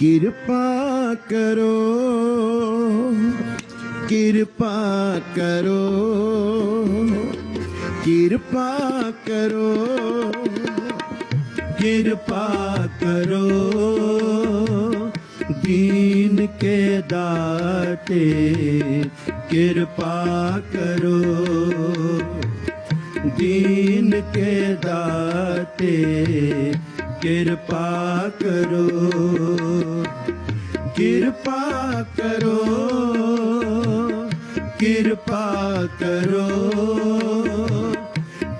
ਕਿਰਪਾ ਕਰੋ ਕਿਰਪਾ ਕਰੋ ਕਿਰਪਾ ਕਰੋ ਕਿਰਪਾ ਕਰੋ, ਦੀਨ ਕੇ ਦਾਤੇ, ਕਿਰਪਾ ਕਰੋ, ਦੀਨ ਕੇ ਦਾਤੇ ਕਿਰਪਾ ਕਰੋ ਕਿਰਪਾ ਕਰੋ ਕਿਰਪਾ ਕਰੋ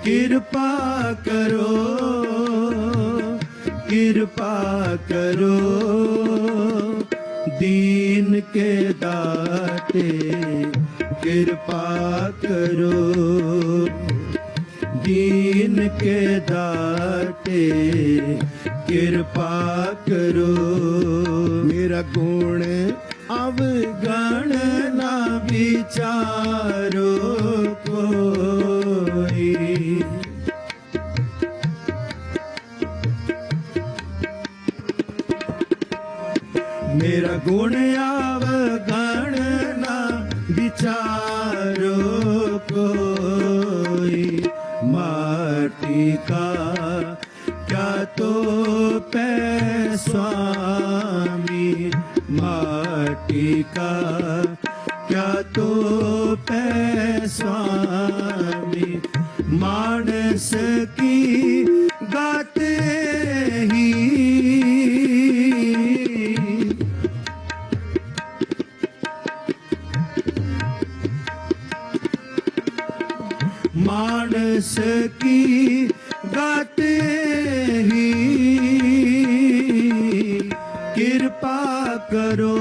ਕਿਰਪਾ ਕਰੋ ਕਿਰਪਾ ਕਰੋ। ਦੀਨ ਕੇ ਦਾਤੇ ਕਿਰਪਾ ਕਰੋ। ਦੀਨ ਕੇ ਦਾਤੇ ਕਿਰਪਾ ਕਰੋ ਮੇਰਾ ਗੁਣ ਅਵਗਣ ਨਾ ਵਿਚਾਰੋ का क्या तो पे स्वामी माटी का क्या तो पे स्वामी मानस की गाते ही मानस की गाते ही कृपा करो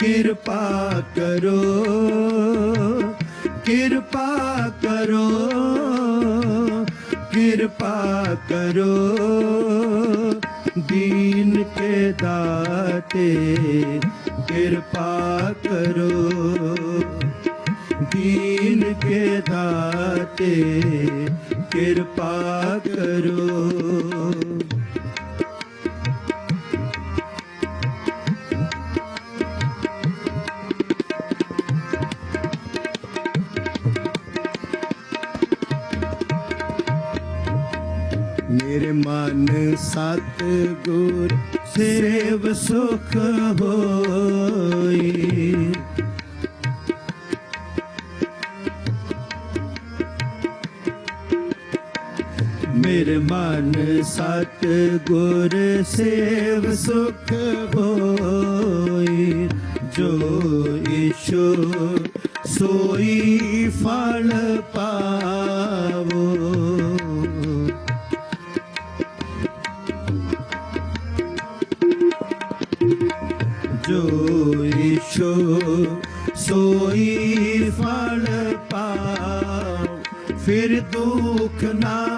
कृपा करो कृपा करो कृपा करो दीन के दाते कृपा करो दीन के दाते ਕਿਰਪਾ ਕਰੋ। ਮੇਰੇ ਮਨ ਸਤ ਗੁਰ ਸੇਵ ਸੁਖ ਹੋਈ। ਮੇਰੇ ਮਨ ਸਤ ਗੁਰ ਸੇਵ ਸੁਖ ਹੋਈ, ਜੋ ਈਸ਼ੋ ਸੋਈ ਫਲ ਪਾਵੋ। ਜੋ ਈਸ਼ੋ ਸੋਈ ਫਲ ਪਾਉ ਫਿਰ ਦੁਖ ਨਾ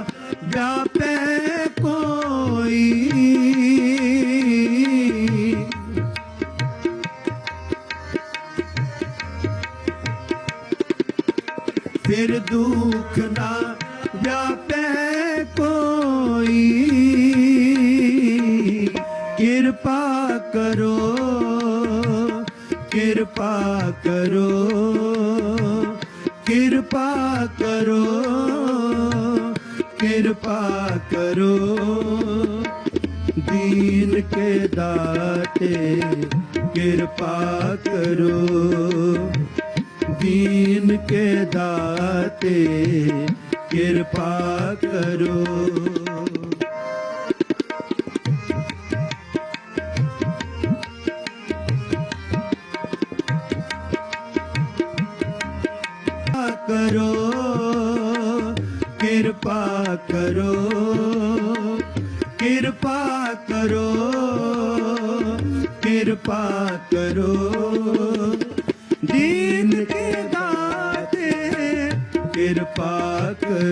ਫਿਰ ਦੁੱਖ ਨਾ ਜਾਪੇ ਕੋਈ। ਕਿਰਪਾ ਕਰੋ ਕਿਰਪਾ ਕਰੋ ਕਿਰਪਾ ਕਰੋ ਕਿਰਪਾ ਕਰੋ। ਦੀਨ ਕੇ ਦਾਤੇ ਕਿਰਪਾ ਕਰੋ। ਦੀਨ ਕੇ ਦਾਤੇ ਕਿਰਪਾ ਕਰੋ ਕਰੋ ਕਿਰਪਾ ਕਰੋ ਕਿਰਪਾ ਕਰੋ ਕਿਰਪਾ ਕਰੋ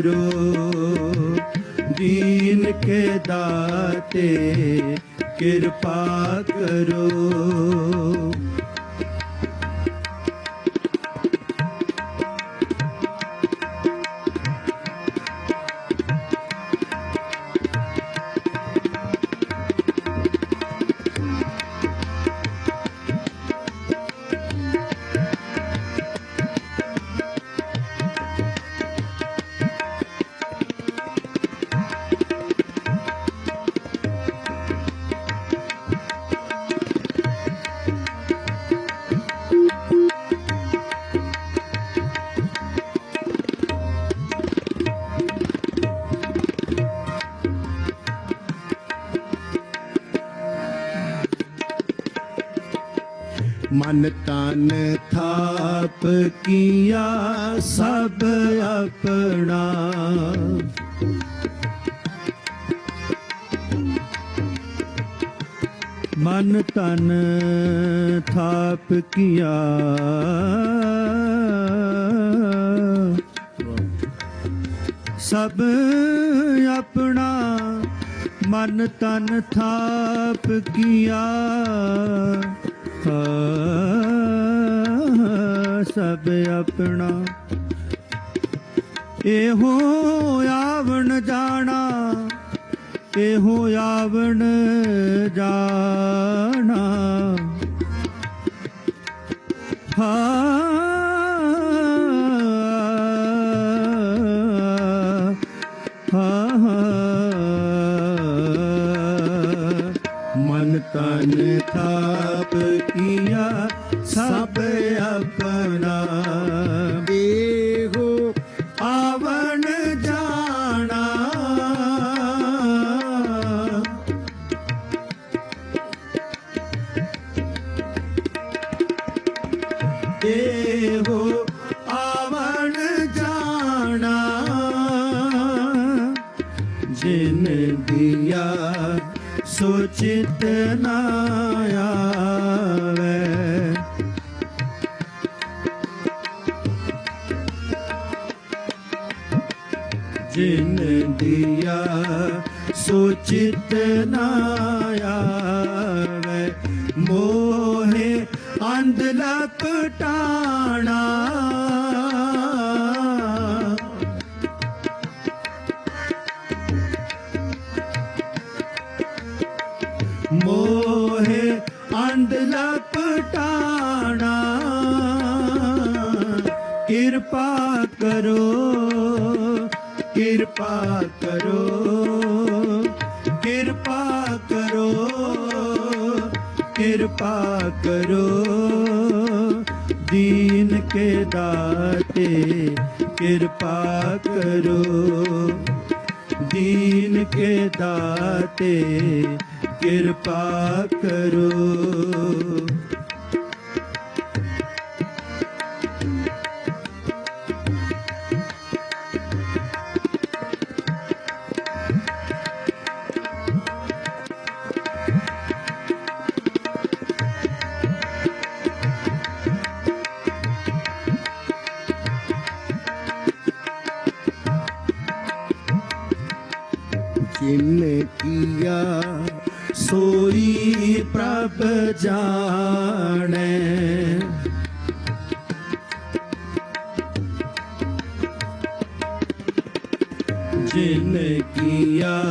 ਕਰੋ ਦੀਨ ਕੇ ਦਾਤੇ ਕਿਰਪਾ ਕਰੋ। ਮਨ ਤਨ ਥਾਪ ਕੀਆ ਸਭ ਆਪਣਾ। ਮਨ ਤਨ ਥਾਪ ਕੀਆ। ਸਭ ਆਪਣਾ ਮਨ ਤਨ ਥਾਪ ਕੀਆ। ਸਭ ਆਪਣਾ। ਇਹੋ ਆਵਣ ਜਾਣਾ ਇਹੋ ਆਵਣ ਜਾਣਾ। ਹਾਂ। ਤਨ ਥਾਪ ਕੀਆ ਸਭ ਆਪਣਾ। ਇਹੋ ਆਵਣ ਜਾਣਾ। ਇਹੋ ਸੋਚਿਤ ਨਾ ਆਵੇ। ਜਿਨ ਦਿਆ ਸੋਚਿਤ ਨਾ ਆਵੇ ਮੋਹੇ ਅੰਧ ਲਪਟਾਣਾ ਲਪਟਾਣਾ ਕਿਰਪਾ ਕਰੋ ਕਿਰਪਾ ਕਰੋ ਕਿਰਪਾ ਕਰੋ ਕਿਰਪਾ ਕਰੋ। ਦੀਨ ਕੇ ਦਾਤੇ, ਕਿਰਪਾ ਕਰੋ। ਦੀਨ ਕੇ ਦਾਤੇ, ਕਿਰਪਾ ਕਰੋ। ਜਿਨ ਕੀਆ ਸੋਈ ਪ੍ਰਭ ਜਾਣੈ। ਜਿਨ ਕੀਆ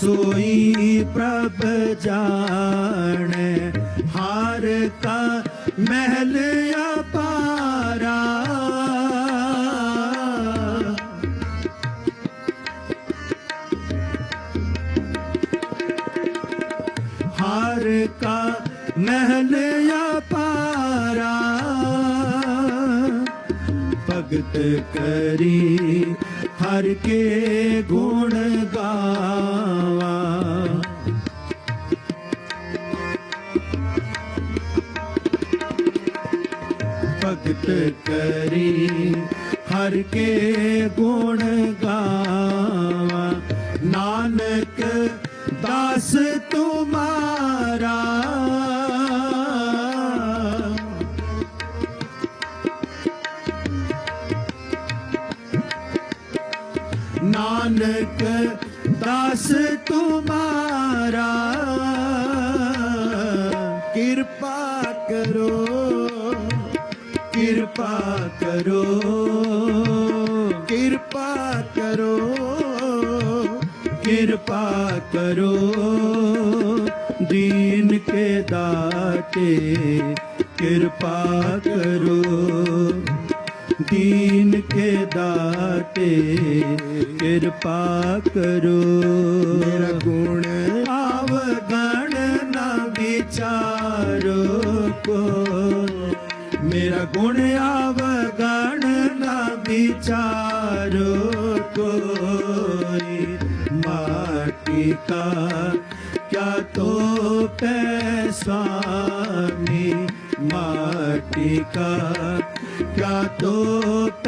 ਸੋਈ ਪ੍ਰਭ ਜਾਣੈ। ਹਾਰ ਕਾ ਮਹਿਲ ਅਪਾਰਾ ਹਾਰ ਕਾ ਮਹਿਲ ਅਪਾਰਾ ਭਗਤ ਕਰੀ ਹਰ ਕੇ ਗੁਣ ਗਾਵਾ ਭਗਤ ਕਰੀ ਹਰ ਕੇ ਗੁਣ ਗਾਵਾ ਨਾਨਕ ਦਾਸ ਦਾਸ ਤੁਮਾਰਾ ਕਿਰਪਾ ਕਰੋ ਕਿਰਪਾ ਕਰੋ ਕਿਰਪਾ ਕਰੋ ਕਿਰਪਾ ਕਰੋ। ਦੀਨ ਕੇ ਦਾਤੇ ਕਿਰਪਾ दीन के दाते कृपा करो मेरा गुण आव गण न विचारो को मेरा गुण आव गण न विचारो कोई माटी का क्या तो पैसा माटी का क्या तो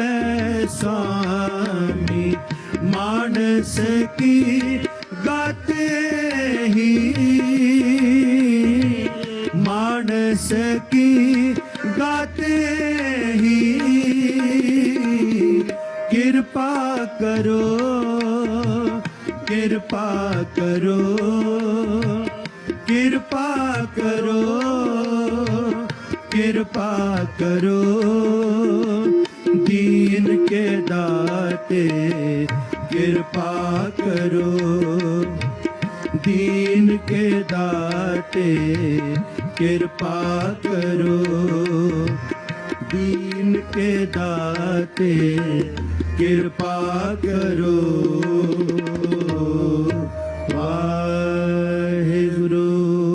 पैसामी मानस की गाते ही मानस की गाते ही कृपा करो कृपा करो कृपा करो कृपा करो दीन ਦਾਤੇ ਕਿਰਪਾ ਕਰੋ। ਦੀਨ ਕੇ ਦਾਤੇ ਕਿਰਪਾ ਕਰੋ। ਦੀਨ ਕੇ ਦਾਤੇ ਕਿਰਪਾ ਕਰੋ।